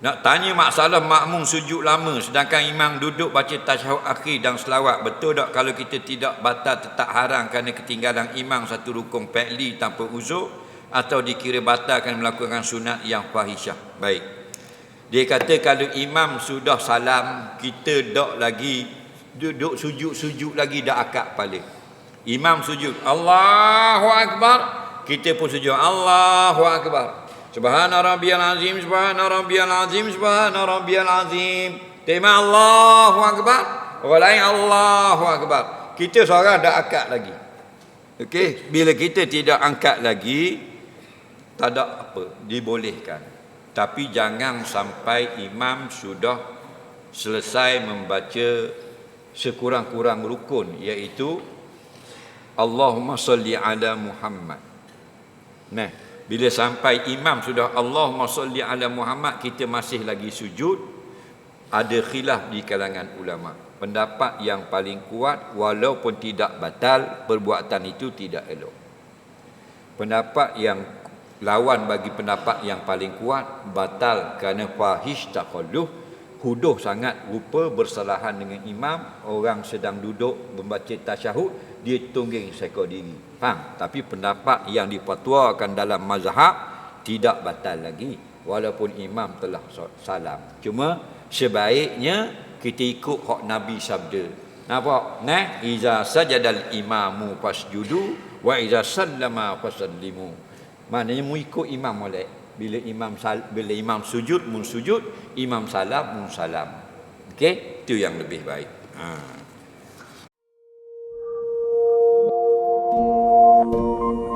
Nak tanya masalah makmum sujud lama sedangkan imam duduk baca tasyahud akhir dan selawat. Betul tak kalau kita tidak batal tetap haram kerana ketinggalan imam satu rukun pa'li tanpa uzur atau dikira batal kerana melakukan sunat yang fahisyah. Baik. Dia kata kalau imam sudah salam, kita tak lagi duduk sujud-sujud lagi dah akak kepala. Imam sujud, Allahu Akbar. Kita pun sujud, Allahu Akbar. Subhana rabbiyal azim, subhana rabbiyal azim, subhana rabbiyal azim. Tema Allahu Akbar. Lain Allahu Akbar. Kita seorang dah akad lagi. Okey, bila kita tidak angkat lagi tak ada apa, dibolehkan. Tapi jangan sampai imam sudah selesai membaca sekurang-kurang rukun iaitu Allahumma salli ala Muhammad. Nah, bila sampai imam sudah Allahumma salli ala Muhammad kita masih lagi sujud ada khilaf di kalangan ulama. Pendapat yang paling kuat walaupun tidak batal perbuatan itu tidak elok. Pendapat yang lawan bagi pendapat yang paling kuat batal kerana fahish taqalluh huduh sangat rupa bersalahan dengan imam orang sedang duduk membaca tasyahud dia tungging seekor diri. Faham? Tapi pendapat yang dipatuakan dalam mazhab tidak batal lagi walaupun imam telah salam. Cuma sebaiknya kita ikut hak Nabi sabda. Nampak? Nah, iza sajadal imamu fasjudu wa iza sallama fasallimu. Maknanya mu ikut imam molek bila imam sal, bila imam sujud mun sujud. Imam salam mun salam. Okey itu yang lebih baik. Ha. thank you